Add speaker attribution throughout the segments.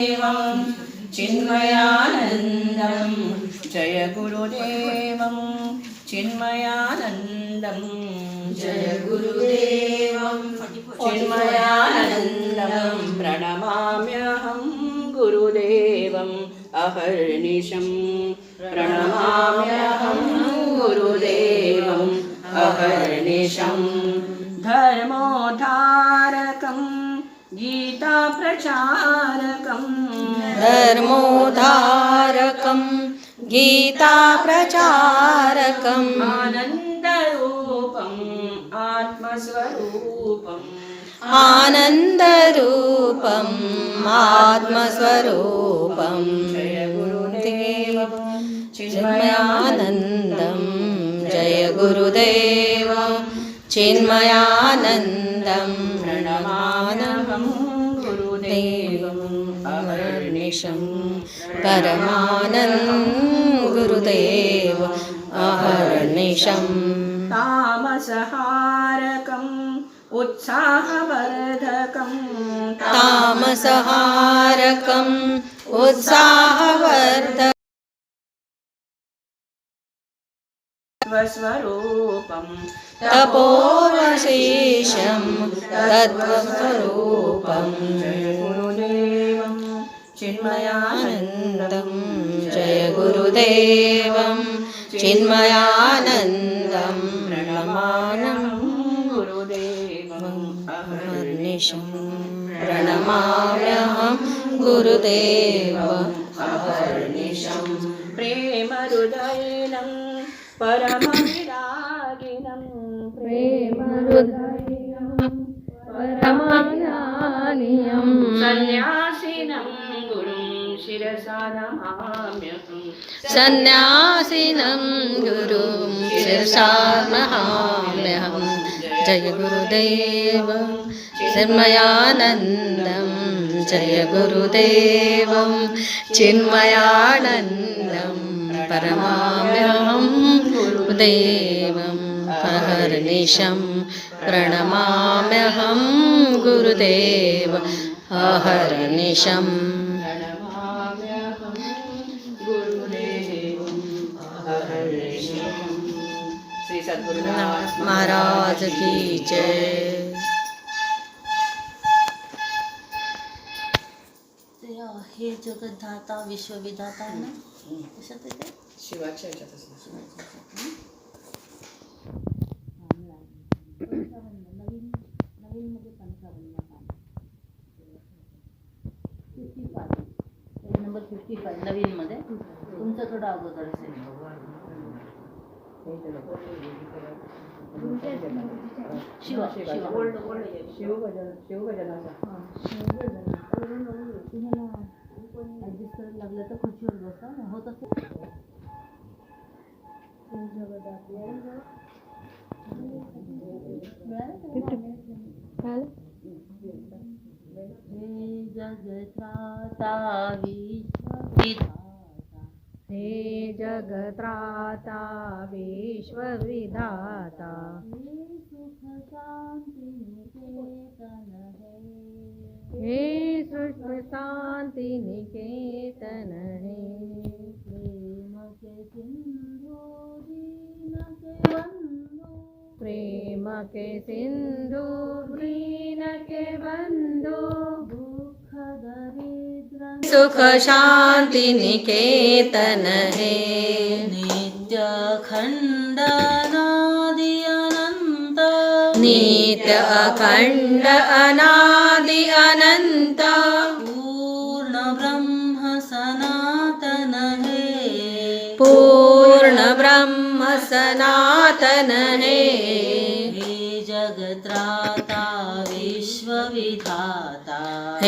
Speaker 1: गुरुदेवं चिन्मयानन्दं। जय गुरुदेवं चिन्मयानन्दं। जय गुरुदेवं चिन्मयानन्दं। प्रणमाम्यहं गुरुदेवम् अहर्निशं। प्रणमाम्यहं गुरुदेवम् अहर्निशं। धर्मोद्धारकं गीताप्रचारकं
Speaker 2: धर्मोद्धारकं गीताप्रचारकम्।
Speaker 1: आनन्दरूपम् आत्मस्वरूपम्।
Speaker 2: आनन्दरूपम् आत्मस्वरूपं
Speaker 1: जय गुरुदेव
Speaker 2: चिन्मयानन्दं जय गुरुदेव चिन्मयानन्दं परमानन्द गुरुदेव अहर्निशं
Speaker 1: तामसहारकम् उत्साहवर्धकं
Speaker 2: तामसहारकम् तामसहारकम्
Speaker 1: स्वरूपं
Speaker 2: तपोवशेषं तत्त्वस्वरूपं
Speaker 1: गुरुदेव। चिन्मयानन्दं
Speaker 2: जय गुरुदेवं चिन्मयानन्दं प्रणमानं
Speaker 1: गुरुदेवम्।
Speaker 2: अहर्निशं प्रणमाम्यहं गुरुदेव
Speaker 1: अहर्निशं। प्रेमहृदयिनं। परमविरागिनं।
Speaker 2: प्रेमहृदयं परमायानियं
Speaker 1: सन्न्यासिनं गुरुं सन्यासिनं
Speaker 2: सन्न्यासिनं गुरुं शिरसामहाम्यहं। जय गुरुदेव चिन्मयानन्दं। जय गुरुदेवं चिन्मयानन्दं। परमाम्यहं गुरुदेवं अहर्निशं प्रणमाम्यहं गुरुदेव अहर्निशम्
Speaker 1: श्री सद्गुरुनाथ
Speaker 2: महाराज की जय।
Speaker 3: ते हे जगद्धाता विश्वविधाता आहे ना कशात आहे ते
Speaker 1: शिवाच्या ह्याच्यातच ना.
Speaker 3: नवीन नवीन मध्ये पंचावन्न पान fifty five page number fifty five नवीन मध्ये. तुमचं थोडं अगोदर असेल शिवा शिवा
Speaker 1: शिवभजन शिवभजनाचा
Speaker 3: तुम्हाला ऍडजस्ट करायला लागलं तर खुर्चीवर बसा होत असेल हे जगत्राता विश्वविधाता
Speaker 2: हे जगत्राता विश्वविधाता.
Speaker 3: हे सुख शांती निकेतन हे.
Speaker 2: हे सुख शांति
Speaker 3: प्रेम के सिंधु दीन के बंधु
Speaker 2: प्रेम सुखशान्तिनिकेतनने नित्यखण्डनादि अनन्त
Speaker 3: नित्य
Speaker 2: अखण्ड अनादि अनन्त।
Speaker 3: पूर्ण ब्रह्म सनातनने
Speaker 2: पूर्ण ब्रह्म सनातनने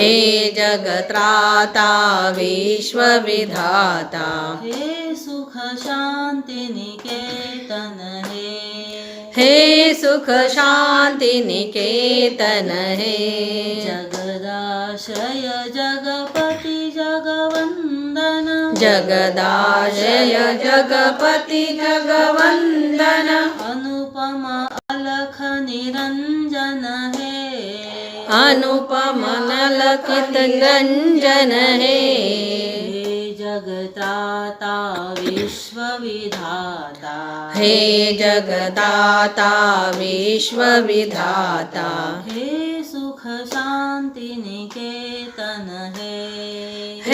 Speaker 2: हे
Speaker 3: जगत्राता विश्वविधाता।
Speaker 2: हे
Speaker 3: सुख शांति निकेतन हे।
Speaker 2: हे सुख शांति निकेतन है।
Speaker 3: जगदाशय जगपति जगवन्दन।
Speaker 2: जगदाशय जगपति जगवन्दन।
Speaker 3: अनुपम अलख निरञ्जन हे
Speaker 2: अनुपम नलखित रंजन हे।
Speaker 3: हे जगत्राता विश्वविधाता।
Speaker 2: हे जगदाता विश्वविधाता।
Speaker 3: हे सुख शांती निकेतन हे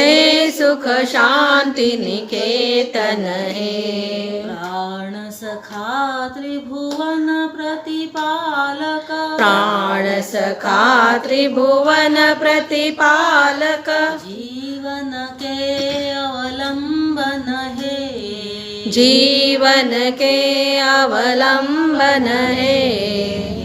Speaker 2: हे सुख शांती निकेतन हे।
Speaker 3: प्राण सखा त्रिभुवन प्रतिपालक।
Speaker 2: प्राण सखा त्रिभुवन प्रतिपालक।
Speaker 3: जीवन के अवलंबन हे।
Speaker 2: जीवन के अवलंबन है।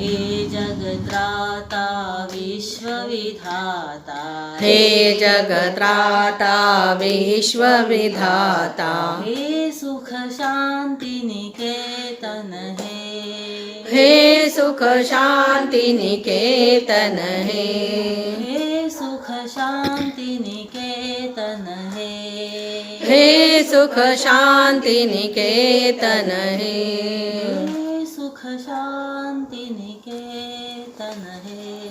Speaker 3: हे जगत्राता विश्वविधाता।
Speaker 2: हे
Speaker 3: सुख शांती निकेतन हे।
Speaker 2: हे सुख शांती निकेतन है।
Speaker 3: हे सुख शांती निकेतन हे।
Speaker 2: हे सुख शांती निकेतन है।
Speaker 3: हे सुख शांती निकेतन हे।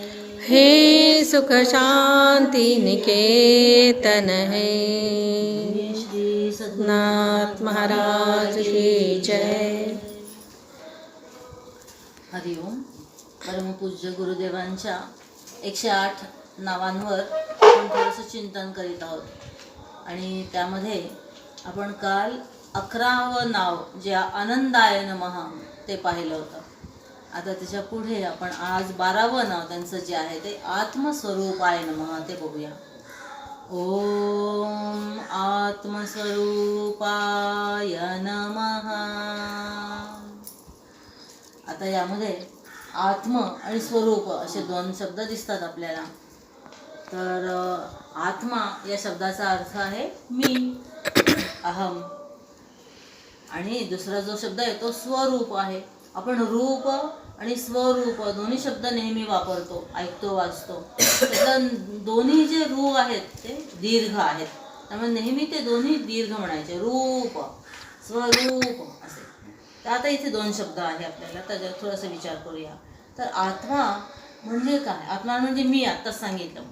Speaker 2: हे सुख शांती निकेतन है।
Speaker 3: श्री
Speaker 2: नाथ महाराज की जय।
Speaker 3: हरिओम परमपूज्य गुरुदेवांच्या एकशे आठ नावांवर आपण थोडंसं चिंतन करीत आहोत. आणि त्यामध्ये आपण काल अकरावं नाव जे आनंदाय नमः ते पाहिलं होतं. आता त्याच्या पुढे आपण आज बारावं नाव त्यांचं जे आहे ते आत्मस्वरूप आहे ना नमः ते बघूया. ओम आत्मस्वरूपाय नमः. आता यामध्ये आत्म आणि स्वरूप असे दोन शब्द दिसतात आपल्याला. तर आत्मा या शब्दाचा अर्थ आहे मी अहम. आणि दुसरा जो शब्द आहे तो स्वरूप आहे. आपण रूप आणि स्वरूप दोन्ही शब्द नेहमी वापरतो ऐकतो वाचतो. त्यातलं दोन्ही जे रू आहेत ते दीर्घ आहेत. त्यामुळे नेहमी ते दोन्ही दीर्घ म्हणायचे. रूप स्वरूप असे. तर आता इथे दोन शब्द आहे आपल्याला त्याच्यावर थोडासा विचार करूया. तर आत्मा म्हणजे काय? आत्मा म्हणजे मी आत्ताच सांगितलं.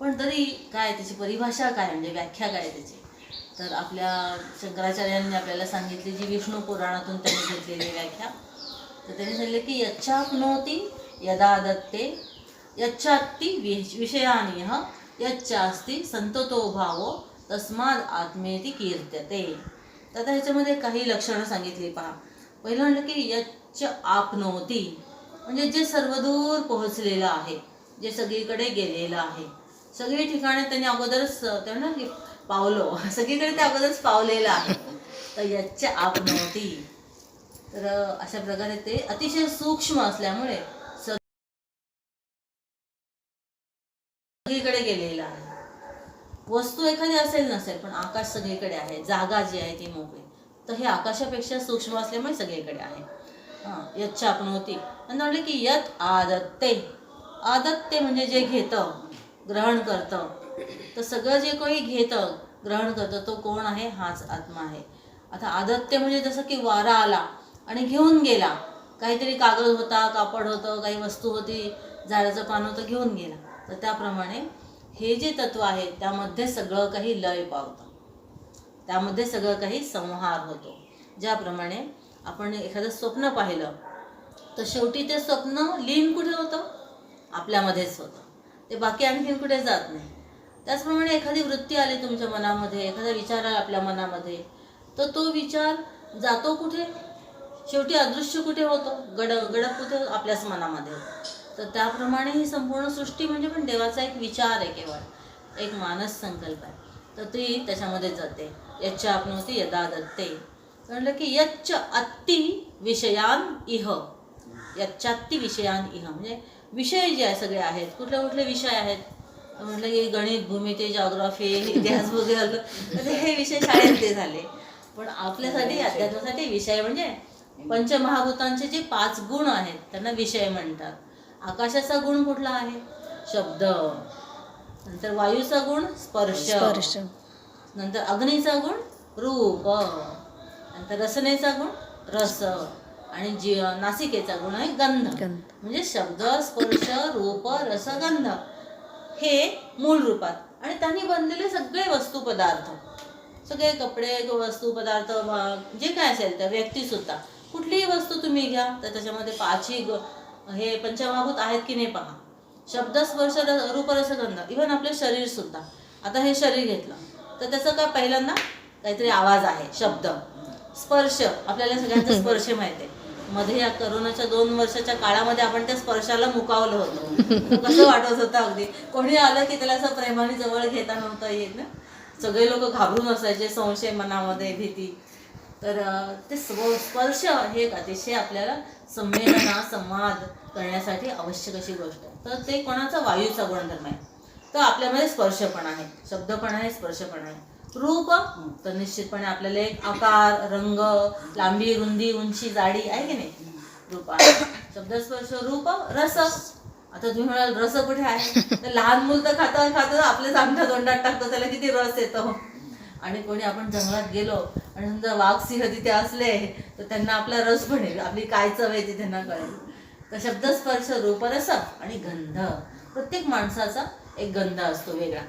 Speaker 3: पण तरी काय त्याची परिभाषा काय? म्हणजे व्याख्या काय त्याची? तर आपल्या शंकराचार्यांनी आपल्याला सांगितली जी विष्णू पुराणातून त्यांनी घेतलेली व्याख्या. तर त्यांनी सांगितले की यच्छाप्नोती यदा दत्ते यच्चात्ती विश विषयानी यच्छास्ती संततो भावो तस्माद आत्मेती कीर्त्यते. तर आता ह्याच्यामध्ये काही लक्षणं सांगितली पहा. पहिलं म्हणलं की यच्च आपनोती म्हणजे जे सर्वदूर पोहोचलेलं आहे जे सगळीकडे गेलेलं आहे. सगळी ठिकाणे त्यांनी अगोदरच त्यांना पावलो सगळीकडे ते अगोदरच पावलेलं आहे. तर यच्च आपनोती. तर अशा प्रकारे ते अतिशय सूक्ष्म असल्यामुळे सगळीकडे गेलेलं आहे. वस्तू एखादी असेल नसेल पण आकाश सगळीकडे आहे. जागा जी आहे ती मोकळी. तर हे आकाशापेक्षा सूक्ष्म असल्यामुळे सगळीकडे आहे. हां आपण होती. नंतर म्हणले की यत आदत्ते. आदत्ते म्हणजे जे घेतं ग्रहण करतं. तर सगळं जे कोणी घेतं ग्रहण करतं तो कोण आहे? हाच आत्मा आहे. आता आदत्य म्हणजे जसं की वारा आला आणि घेऊन गेला. काहीतरी कागद होता कापड होतं काही वस्तू होती झाडाचं पान होतं घेऊन गेला. तर त्याप्रमाणे हे जे तत्व आहे त्यामध्ये सगळं काही लय पावतं. त्यामध्ये सगळं काही संहार होतो. ज्याप्रमाणे आपण एखादं स्वप्न पाहिलं तर शेवटी ते स्वप्न लीन कुठे होतं? आपल्यामध्येच होतं. ते बाकी आणखीन कुठे जात नाही. त्याचप्रमाणे एखादी वृत्ती आली तुमच्या मनामध्ये एखादा विचार आला आपल्या मनामध्ये तर तो विचार जातो कुठे? शेवटी अदृश्य कुठे होतो? गड गडप कुठे? आपल्याच मनामध्ये होतं. तर त्याप्रमाणे ही संपूर्ण सृष्टी म्हणजे पण देवाचा एक विचार आहे केवळ. एक मानस संकल्प आहे. तर ती त्याच्यामध्ये जाते. यच्च आपणवती यदा दत्ते. म्हणलं की यच्च अत्ति विषयान इह. याच्यात्ती विषयान इह. म्हणजे विषय जे आहे सगळे आहेत. कुठले कुठले विषय आहेत? म्हटलं की गणित भूमिती जॉग्राफी इतिहास वगैरे तर हे विषय शाळेत ते झाले. पण आपल्यासाठी अध्यात्मासाठी विषय म्हणजे पंचमहाभूतांचे जे पाच गुण आहेत त्यांना विषय म्हणतात. आकाशाचा गुण कुठला आहे? शब्द. नंतर वायूचा गुण स्पर्श.
Speaker 2: स्पर्श.
Speaker 3: नंतर अग्नीचा गुण रूप. नंतर रसनेचा गुण रस. आणि जी नासिकेचा गुण आहे गंध. म्हणजे शब्द स्पर्श रूप रस गंध. हे मूळ रूपात. आणि त्यांनी बनलेले सगळे वस्तू पदार्थ. सगळे कपडे वस्तू पदार्थ जे काय असेल तर व्यक्ती सुद्धा कुठलीही वस्तू तुम्ही घ्या तर त्याच्यामध्ये पाचही ग- हे पंचमहाभूत आहेत की नाही पहा. शब्द स्पर्श र- रूप रसगंध इव्हन आपले शरीर सुद्धा. आता हे शरीर घेतलं. तर त्याचं काय पहिल्यांदा काहीतरी आवाज आहे शब्द. स्पर्श आपल्याला सगळ्यांचा स्पर्श माहिती आहे मध्ये या करोनाच्या दोन वर्षाच्या काळामध्ये आपण त्या स्पर्शाला मुकावलं होतं. कसं वाटत होतं अगदी. कोणी आलं की त्याला असं प्रेमाने जवळ घेता नव्हतं येत ना? सगळे लोक घाबरून असायचे संशय मनामध्ये भीती. तर ते स्व- स्पर्श हे एक अतिशय आपल्याला संवेदना संवाद करण्यासाठी आवश्यक अशी गोष्ट आहे. तर ते कोणाचा वायूचा गुणधर्म आहे? तर आपल्यामध्ये स्पर्श पण आहे शब्द पण आहे स्पर्श पण आहे. रूप तर निश्चितपणे आपल्याला एक आकार रंग लांबी रुंदी उंची जाडी आहे की नाही? रूप आहे. शब्द स्पर्श रूप रस. आता तुम्ही म्हणाल रस कुठे आहे? तर लहान मुल तर खातं खातं आपल्याच आमच्या तोंडात टाकतो त्याला किती रस येतो? आणि कोणी आपण जंगलात गेलो आणि समजा वाघ सिंह तिथे असले तर त्यांना आपला रस बनेल आपली काय चव आहे ती त्यांना कळेल. तर शब्द स्पर्श रूपरस आणि गंध प्रत्येक माणसाचा एक गंध असतो वेगळा.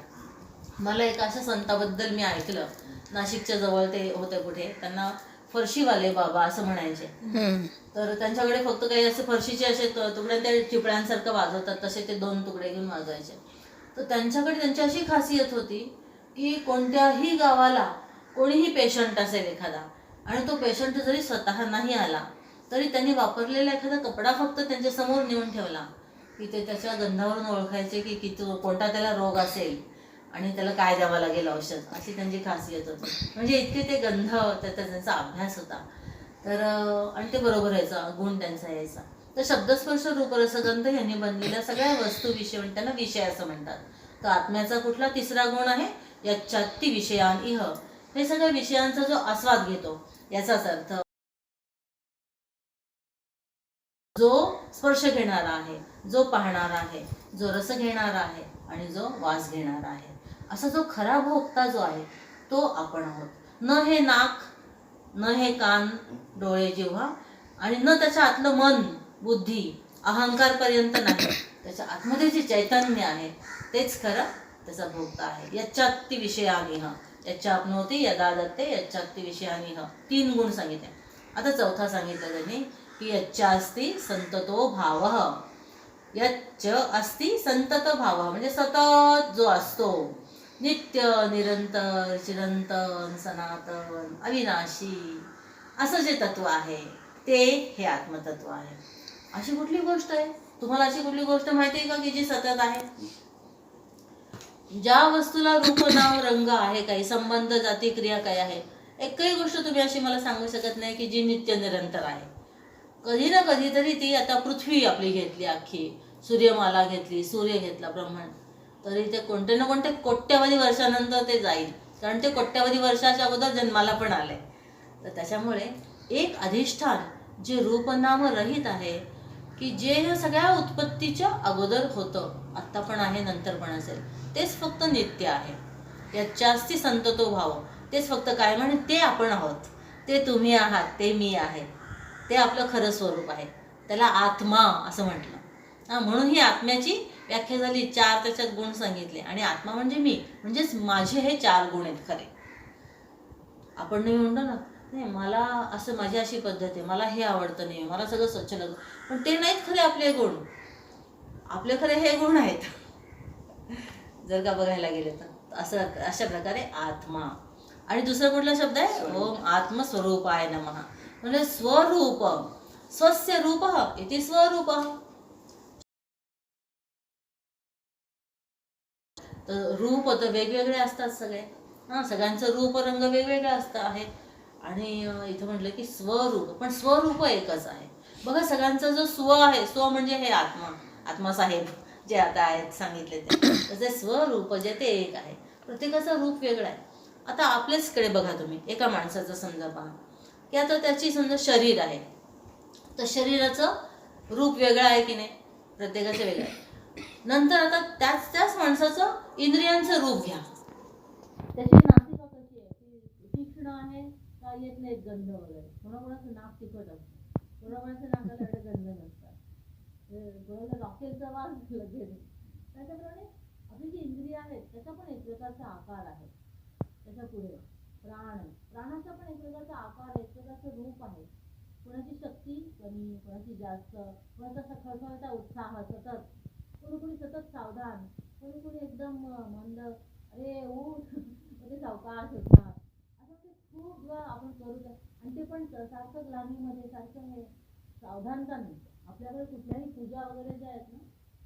Speaker 3: मला एका अशा संताबद्दल मी ऐकलं. नाशिकच्या जवळ ते होते कुठे त्यांना फरशीवाले बाबा असं म्हणायचे. तर त्यांच्याकडे फक्त काही असे फरशीचे असे तुकडे ते टिपळ्यांसारखं वाजवतात तसे ते दोन तुकडे घेऊन वाजवायचे. तर त्यांच्याकडे त्यांची अशी खासियत होती की कोणत्याही गावाला कोणीही पेशंट असेल एखादा आणि तो पेशंट जरी स्वतः नाही आला तरी त्यांनी वापरलेला एखादा कपडा फक्त त्यांच्यासमोर नेऊन ठेवला. की ते त्याच्या गंधावरून ओळखायचे की किती कोणता त्याला रोग असेल आणि त्याला काय द्यावं लागेल औषध अशी त्यांची खासियत होती. म्हणजे इतके ते गंध त्याचा त्यांचा अभ्यास होता. तर आणि ते बरोबर यायचा गुण त्यांचा यायचा. तर शब्दस्पर्श रूपरसगंध यांनी बनलेल्या सगळ्या वस्तू विषय म्हणजे त्यांना विषय असं म्हणतात. तर आत्म्याचा कुठला तिसरा गुण आहे? यच्चात्ती विषयान इह. हे सगळ्या विषयांचा जो आस्वाद घेतो याचाच अर्थ जो स्पर्श घेणारा आहे जो पाहणारा आहे जो रस घेणारा आहे आणि जो वास घेणारा आहे. असा जो खरा भोगता जो आहे तो आपण आहोत. न हे नाक न हे कान डोळे जेव्हा आणि न त्याच्या आतलं मन बुद्धी अहंकार पर्यंत नाही त्याच्या आतमध्ये जे चैतन्य आहे तेच खरं त्याचा भोगता आहे. यच्चात्ती विषयानिह यच्चाप्नोती यदा दत्ते विषयानी ह तीन गुण सांगितले. आता चौथा सांगितलं त्यांनी की यच्चास्ती संततो भाव. यच्च अस्ति संतत भाव. म्हणजे सतत जो असतो नित्य निरंतर चिरंतन सनातन अविनाशी असं जे तत्व आहे ते हे आत्मतत्व आहे. अशी कुठली गोष्ट आहे? तुम्हाला अशी कुठली गोष्ट माहिती आहे का की जी सतत आहे? ज्या वस्तूला रूप नाव रंग आहे काही संबंध जाती क्रिया काय आहे एकही गोष्ट तुम्ही अशी मला सांगू शकत नाही की जी नित्य निरंतर आहे. कधी ना कधीतरी ती आता पृथ्वी आपली घेतली अख्खी सूर्यमाला घेतली सूर्य घेतला ब्रह्मांड. तरी ते कोणते ना कोणते कोट्यवधी वर्षानंतर ते जाईल. कारण ते कोट्यवधी वर्षाच्या अगोदर जन्माला पण आले तर त्याच्यामुळे एक अधिष्ठान जे रूपनाम रहित आहे की जे ह्या सगळ्या उत्पत्तीच्या अगोदर होतं आत्ता पण आहे नंतर पण असेल. तेच फक्त नित्य आहे. याच्यास्ती संत तो भाव तेच फक्त काय म्हणे ते आपण आहोत. ते तुम्ही आहात ते मी आहे. ते आपलं खरं स्वरूप आहे. त्याला आत्मा असं म्हटलं. हा म्हणून ही आत्म्याची व्याख्या झाली. चार त्याच्यात गुण सांगितले. आणि आत्मा म्हणजे मी. म्हणजेच माझे हे चार गुण आहेत खरे. आपण नाही म्हणतो ना नाही मला असं माझी अशी पद्धत आहे. मला हे आवडतं नाही. मला सगळं स्वच्छ लागतं पण ते नाहीत खरे आपले गुण. आपले खरे हे गुण आहेत. जर का बघायला गेले तर असं अशा प्रकारे आत्मा. आणि दुसरा कुठला शब्द आहे? ओम आत्मस्वरूप आहे नमः. म्हणजे स्वरूप. स्वस्य रूप. इथे स्वरूप. तर रूप तर वेगवेगळे असतात सगळे. हां सगळ्यांचं रूप रंग वेगवेगळे असतं आहे. आणि इथं म्हटलं की स्वरूप. पण स्वरूप एकच आहे. बघा सगळ्यांचा जो स्व आहे स्व म्हणजे हे आत्मा. आत्मा साहेब. जे आता आहेत सांगितले ते. त्याचे स्वरूप जे ते एक आहे. प्रत्येकाचं रूप वेगळं आहे. आता आपल्याचकडे बघा तुम्ही. एका माणसाचं समजा पहा. की आता त्याची समजा शरीर आहे. तर शरीराचं रूप वेगळं आहे की नाही? प्रत्येकाचं वेगळं आहे. नंतर आता त्याच त्याच माणसाचं इंद्रियांचं रूप घ्या. त्याची नासिका कशी आहे. ती तीक्ष्ण आहे का येत नाही गंध वगैरे? कोणाकोणाचं नाक तिखट असतं. कोणाकोणाचं नाकाला गंध नसतं. ते रॉकेलचा वास लगेच. त्याच्याप्रमाणे आपली जी इंद्रिय आहेत त्याचा पण एक प्रकारचा आकार आहे. त्याच्या पुढे प्राण. प्राणाचा पण एक प्रकारचा आकार आहे एक प्रकारचं रूप आहे. कोणाची शक्ती कमी कोणाची जास्त कोणाचा खळखळता उत्साह सतत. कोणी कोणी सतत सावधान. कोणी कोणी एकदम मंद अरे ऊठ म्हणजे सावकाश होतात. असं ते खूप आपण करू शकतो. आणि ते पण सारखं ग्लानीमध्ये सारखं हे सावधानता नाही आपल्याकडे कुठल्याही पूजा वगैरे ज्या आहेत ना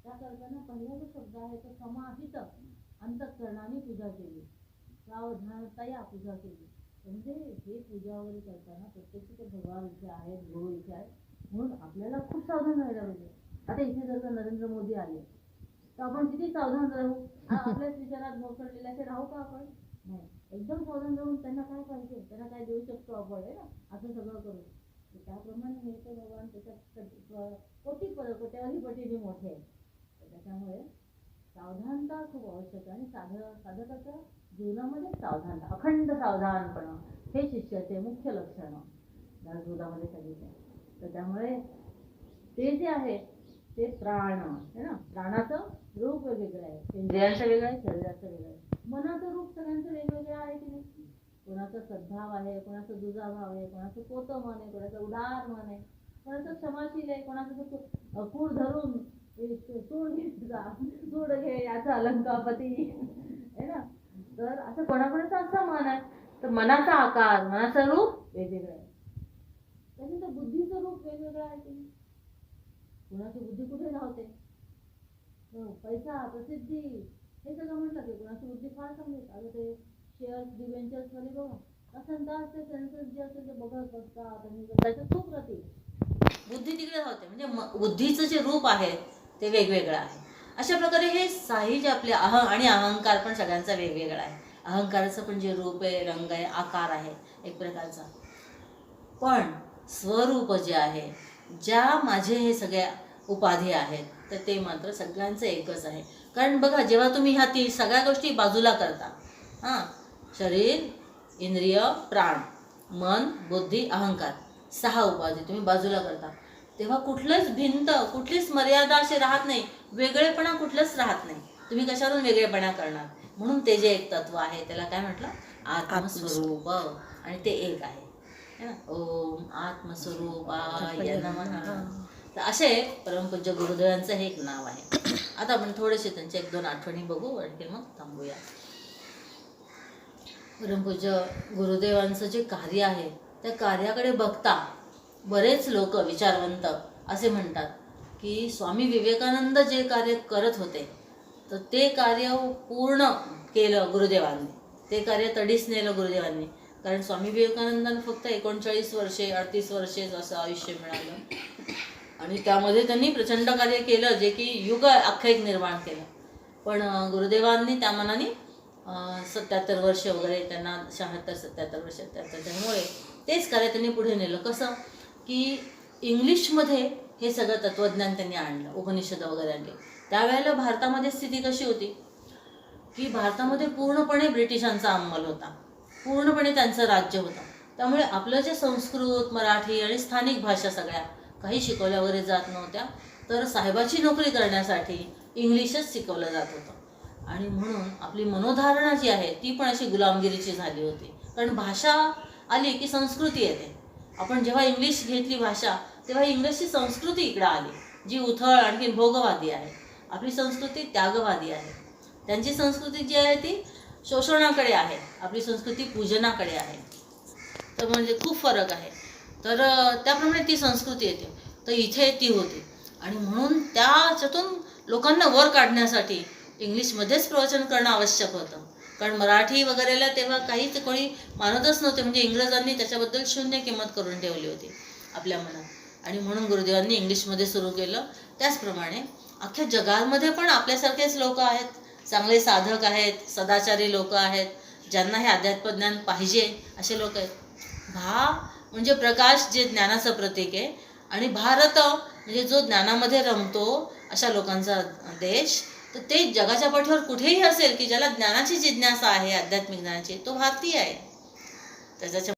Speaker 3: त्या करताना पहिला जो शब्द आहे तो समाहित अंतकरणाने पूजा केली. सावधानतया पूजा केली. म्हणजे हे पूजा वगैरे करताना प्रत्यक्ष ते भगवान इथे आहेत गुरु इथे आहेत म्हणून आपल्याला खूप सावधान राहायला पाहिजे. आता इथे जर का नरेंद्र मोदी आले तर आपण किती सावधान राहू? आपल्याच विचारात मोकळलेले असे राहू का आपण? नाही. एकदम सावधान राहून त्यांना काय पाहिजे? त्यांना काय देऊ शकतो आपण आहे ना? असं सगळं करू त्याप्रमाणे हे तर भगवान त्याच्यात कधी- प- कोटी कोट्यावधी पटीने मोठे आहे त्याच्यामुळे सावधानता खूप आवश्यक आहे. आणि साध साधकाच्या जीवनामध्ये सावधानता अखंड सावधानपणा हे शिष्याचे मुख्य लक्षण दासबोधामध्ये जीवनामध्ये सांगितलं. तर त्यामुळे ते जे आहे ते प्राण आहे ना? प्राणाचं रूप वेगळं आहे. इंद्रियांचं वेगळं आहे शरीराचं वेगळं आहे मनाचं रूप सगळ्यांचं वेगवेगळं आहे की नाही भाव आहे आहे कोणाचा दुजाभाव आहे कोणाचं पोतं मन आहे कोणाचं उदार मन आहे कोणाचं क्षमाशील आहे कोणाचं कूड धरून सूड घेतला सूड घे याचा अलंकापती. आहे ना? तर असं कोणाकोणाचं असं मन आहे तर मनाचा आकार मनाचं रूप वेगवेगळं आहे. त्यानंतर बुद्धीचं रूप वेगवेगळं आहे की कुणाची बुद्धी कुठे धावते? हो, पैसा प्रसिद्धी हे सगळं म्हटलं की कुणाची बुद्धी फार चांगली आता ते शेअर्स डिबेंचर्समध्ये बघा. असं ते जे असेल ते बघत बसतात आणि त्याच्यात खूप बुद्धी तिकडे होते. म्हणजे म- बुद्धीचं जे रूप आहे ते वेगवेगळं आहे. अशा प्रकारे हे साही जे आपले अह आणि अहंकार पण सगळ्यांचा वेगवेगळा आहे. अहंकाराचं पण जे रूप आहे रंग आहे आकार आहे एक प्रकारचा. पण स्वरूप जे आहे ज्या माझे हे सगळ्या उपाधी आहेत तर ते मात्र सगळ्यांचं एकच आहे. कारण बघा जेव्हा तुम्ही ह्या ती सगळ्या गोष्टी बाजूला करता हां शरीर इंद्रिय प्राण मन बुद्धी अहंकार. सहा उपाधी तुम्ही बाजूला करता. तेव्हा कुठलंच भिंत कुठलीच मर्यादा अशी राहत नाही. वेगळेपणा कुठलंच राहत नाही. तुम्ही कशावरून वेगळेपणा करणार? म्हणून ते जे एक तत्व आहे त्याला काय म्हटलं? आत्मस्वरूप. आणि ते एक आहे. ओम आत्मस्वरूपाय नमः. तर असे परमपूज्य गुरुदेवांचं हे एक नाव आहे. आता आपण थोडेसे त्यांच्या एक दोन आठवणी बघू. आणखी मग थांबूया. परमपूज्य गुरुदेवांचं जे कार्य आहे त्या कार्याकडे बघता बरेच लोक विचारवंत असे म्हणतात की स्वामी विवेकानंद जे कार्य करत होते तर ते कार्य पूर्ण केलं गुरुदेवांनी. ते कार्य तडीस नेलं गुरुदेवांनी. कारण स्वामी विवेकानंदांना फक्त एकोणचाळीस वर्षे अडतीस वर्षे असं आयुष्य मिळालं. आणि त्यामध्ये त्यांनी प्रचंड कार्य केलं जे की युग आख्यायिक निर्माण केलं. पण गुरुदेवांनी त्या मनाने सत्याहत्तर वर्ष वगैरे त्यांना शहात्तर सत्याहत्तर वर्ष सत्याहत्तर त्यामुळे तेच कार्य त्यांनी पुढे नेलं. कसं? की इंग्लिशमध्ये हे सगळं तत्त्वज्ञान त्यांनी आणलं उपनिषद वगैरे आणले. त्यावेळेला भारतामध्ये स्थिती कशी होती? की भारतामध्ये पूर्णपणे ब्रिटिशांचा अंमल होता. पूर्णपणे त्यांचं राज्य होतं. त्यामुळे आपलं जे संस्कृत मराठी आणि स्थानिक भाषा सगळ्या काही शिकवल्या वगैरे जात नव्हत्या तर साहेबाची नोकरी करण्यासाठी इंग्लिशच शिकवलं जात होतं. आणि म्हणून आपली मनोधारणा जी आहे ती पण अशी गुलामगिरीची झाली होती. कारण भाषा आली की संस्कृती येते. आपण जेव्हा इंग्लिश घेतली भाषा तेव्हा इंग्लिशची संस्कृती इकडं आली जी उथळ आणखी भोगवादी आहे. आपली संस्कृती त्यागवादी आहे. त्यांची संस्कृती जी आहे ती शोषणाकडे आहे. आपली संस्कृती पूजनाकडे आहे. तर म्हणजे खूप फरक आहे. तर त्याप्रमाणे ती संस्कृती येते. तर इथे ती होती. आणि म्हणून त्याच्यातून लोकांना वर काढण्यासाठी इंग्लिशमध्येच प्रवचन करणं आवश्यक होतं. कारण मराठी वगैरेला तेव्हा काहीच कोणी मानतच नव्हते. म्हणजे इंग्रजांनी त्याच्याबद्दल शून्य किंमत करून ठेवली होती आपल्या मनात. आणि म्हणून गुरुदेवांनी इंग्लिशमध्ये सुरू केलं. त्याचप्रमाणे अख्ख्या जगामध्ये पण आपल्यासारखेच लोक आहेत. चांगले साधक आहेत सदाचारी लोक आहेत. ज्यांना हे अध्यात्मज्ञान पाहिजे असे लोक आहेत. भा म्हणजे प्रकाश जे ज्ञानाचं प्रतीक आहे. आणि भारत म्हणजे जो ज्ञानामध्ये रमतो अशा लोकांचा देश तर ते जगाच्या पाठीवर कुठेही असेल की ज्याला ज्ञानाची जिज्ञासा आहे आध्यात्मिक ज्ञानाची तो भारतीय आहे. त्याच्या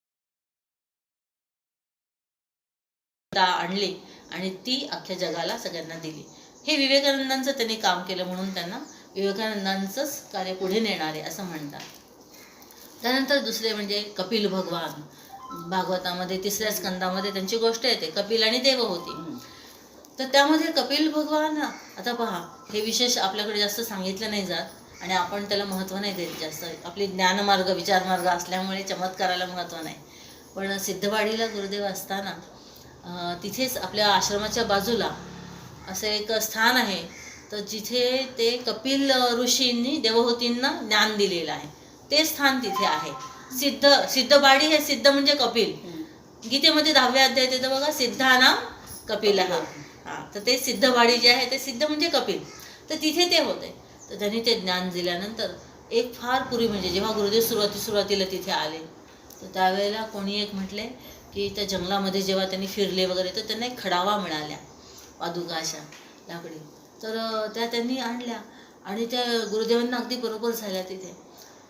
Speaker 3: आणली आणि ती अख्ख्या जगाला सगळ्यांना दिली. हे विवेकानंदांचं त्यांनी काम केलं म्हणून त्यांना विवेकानंदांचंच कार्य पुढे नेणारे असं म्हणतात. त्यानंतर दुसरे म्हणजे कपिल भगवान. भागवतामध्ये तिसऱ्या स्कंदामध्ये त्यांची गोष्ट येते कपिल आणि देव होती तर त्यामध्ये कपिल भगवान आता पहा हे विशेष आपल्याकडे जास्त सांगितलं नाही जात आणि आपण त्याला महत्त्व नाही देत जास्त. आपली ज्ञानमार्ग विचारमार्ग असल्यामुळे चमत्काराला महत्त्व नाही. पण सिद्धवाडीला गुरुदेव असताना तिथेच आपल्या आश्रमाच्या बाजूला असं एक स्थान आहे. तर जिथे ते कपिल ऋषींनी देवहूतींना ज्ञान दिलेलं आहे. ते स्थान तिथे आहे. सिद्ध सिद्धवाडी हे सिद्ध म्हणजे कपिल. गीतेमध्ये दहाव्या अध्यायात येतं बघा सिद्धानाम कपिल. हा तर ते सिद्धवाडी जे आहे ते सिद्ध म्हणजे कपिल. तर तिथे ते होते. तर त्यांनी ते ज्ञान दिल्यानंतर एक फार पूर्वी म्हणजे जेव्हा गुरुदेव सुरुवाती सुरुवातीला तिथे आले तर त्यावेळेला कोणी एक म्हटले की त्या जंगलामध्ये जेव्हा त्यांनी फिरले वगैरे तर त्यांना एक खडावा मिळाल्या पादुका अशा लाकडी. तर त्या त्यांनी आणल्या आणि त्या गुरुदेवांना अगदी बरोबर झाल्या तिथे.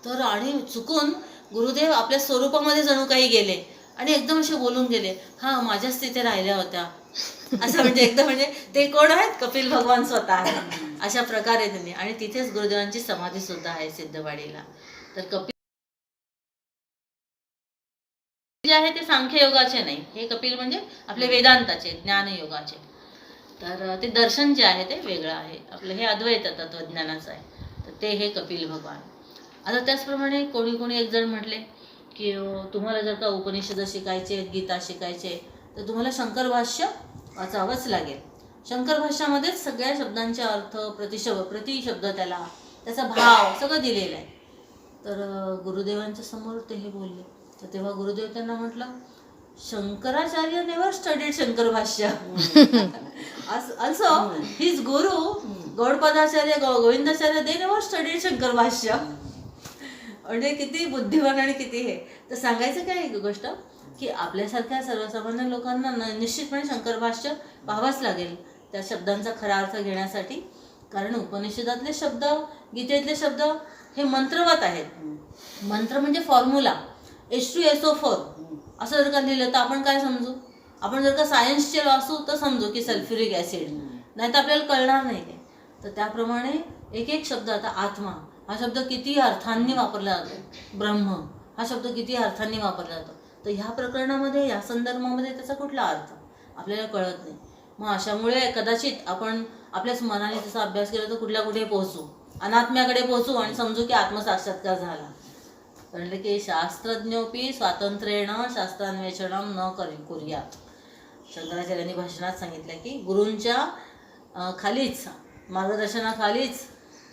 Speaker 3: तर आणि चुकून गुरुदेव आपल्या स्वरूपामध्ये जणू काही गेले आणि एकदम असे बोलून गेले हा माझ्याच तिथे राहिल्या होत्या. असं म्हणजे एकदम म्हणजे ते कोण आहेत? कपिल भगवान स्वतः. अशा प्रकारे त्यांनी. आणि तिथेच गुरुदेवांची समाधी सुद्धा आहे सिद्धवाडीला. तर कपिल जे आहे ते सांख्य योगाचे नाही. हे कपिल म्हणजे आपले वेदांताचे ज्ञान योगाचे तर ते दर्शन जे आहे ते वेगळं आहे. आपलं हे अद्वैत तत्वज्ञानाचं आहे. तर ते हे कपिल भगवान. आता त्याचप्रमाणे कोणी कोणी एक जण म्हटले की तुम्हाला जर का उपनिषद शिकायचे गीता शिकायचे तर तुम्हाला शंकर भाष्य वाचावंच लागेल. शंकर भाष्यामध्येच सगळ्या शब्दांचे अर्थ प्रतिशब्द प्रतिशब्द त्याला त्याचा भाव सगळं दिलेलं आहे. तर गुरुदेवांच्या समोर ते हे बोलले. तर तेव्हा गुरुदेव त्यांना म्हटलं शंकराचार्य नेवर स्टडीड शंकर भाष्य. Also his guru Gaudapadacharya go- Govindacharya they never studied Shankar bhashya. म्हणजे किती बुद्धिमान आणि किती हे. तर सांगायचं काय गोष्ट? की आपल्यासारख्या सर्वसामान्य लोकांना न- निश्चितपणे शंकर भाष्य पाहावंच लागेल त्या शब्दांचा खरा अर्थ घेण्यासाठी. कारण उपनिषदातले शब्द गीतेतले शब्द हे मंत्रवत आहेत. मंत्र म्हणजे formula H two S O four असं जर का लिहिलं तर आपण काय समजू? आपण जर का सायन्सचे असू तर समजू की सल्फ्युरिक ॲसिड नाही तर आपल्याला कळणार नाही ते. तर त्याप्रमाणे एक एक शब्द आता आत्मा हा शब्द किती अर्थांनी वापरला जातो? ब्रह्म हा शब्द किती अर्थांनी वापरला जातो? तर ह्या प्रकरणामध्ये या संदर्भामध्ये त्याचा कुठला अर्थ? आपल्याला कळत नाही. मग अशामुळे कदाचित आपण आपल्याच मनाने त्याचा अभ्यास केला तर कुठल्या कुठे पोहोचू? अनात्म्याकडे पोहोचू आणि समजू की आत्मसाक्षात्कार झाला. म्हणलं की शास्त्रज्ञोपी स्वातंत्र्येण शास्त्रान्वेषण न करी कुर्यात शंकराचार्यांनी भाषणात सांगितलं की गुरूंच्या खालीच मार्गदर्शनाखालीच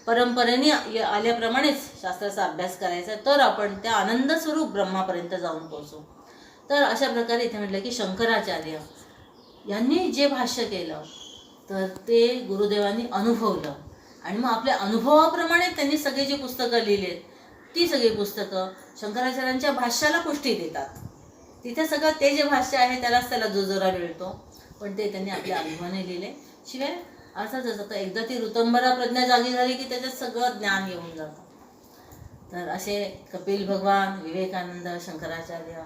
Speaker 3: परंपरेने आल्याप्रमाणेच शास्त्राचा अभ्यास करायचा तर आपण त्या आनंद स्वरूप ब्रह्मापर्यंत जाऊन पोहोचू. तर अशा प्रकारे इथे म्हटलं की शंकराचार्य यांनी जे भाष्य केलं तर ते गुरुदेवांनी अनुभवलं. आणि मग आपल्या अनुभवाप्रमाणे त्यांनी सगळी जी पुस्तकं लिहिलेत ती सगळी पुस्तकं शंकराचार्यांच्या भाष्याला पुष्टी देतात. तिथे सगळं ते जे भाष्य आहे त्यालाच त्याला जोजोरा मिळतो. पण ते त्यांनी आपल्या अनुभवाने लिहिले. शिवाय असंच असतं एकदा ती ऋतंबरा प्रज्ञा जागी झाली की त्याच्यात सगळं ज्ञान येऊन जातं. तर असे कपिल भगवान विवेकानंद शंकराचार्य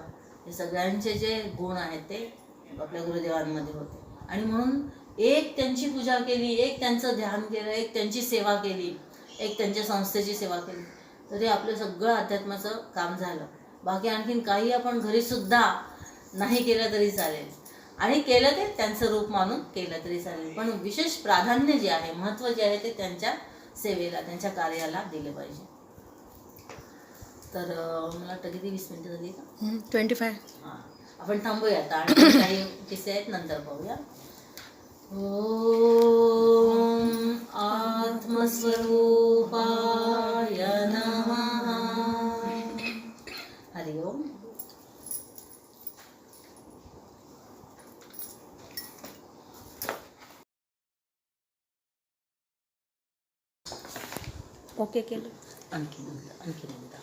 Speaker 3: हे सगळ्यांचे जे गुण आहेत ते आपल्या गुरुदेवांमध्ये होते. आणि म्हणून एक त्यांची पूजा केली एक त्यांचं ध्यान केलं एक त्यांची सेवा केली एक त्यांच्या संस्थेची सेवा केली तरी आपलं सगळं अध्यात्माचं काम झालं. बाकी आणखीन काही आपण घरीसुद्धा नाही केलं तरी चालेल. आणि केलं ते त्यांचं रूप मानून केलं तरी चालेल. पण विशेष प्राधान्य जे आहे महत्त्व जे आहे ते त्यांच्या सेवेला त्यांच्या कार्याला दिले पाहिजे. तर मला वाटतं किती? वीस मिनिटं झाली का?
Speaker 2: ट्वेंटी फाय
Speaker 3: हां. आपण थांबूया आता आणि काही किस्से आहेत नंतर पाहूया. ओम आत्मस्वरूपाय नमः। हरि ओम।
Speaker 2: ओके केलं.
Speaker 3: आणखी आणखी एकदा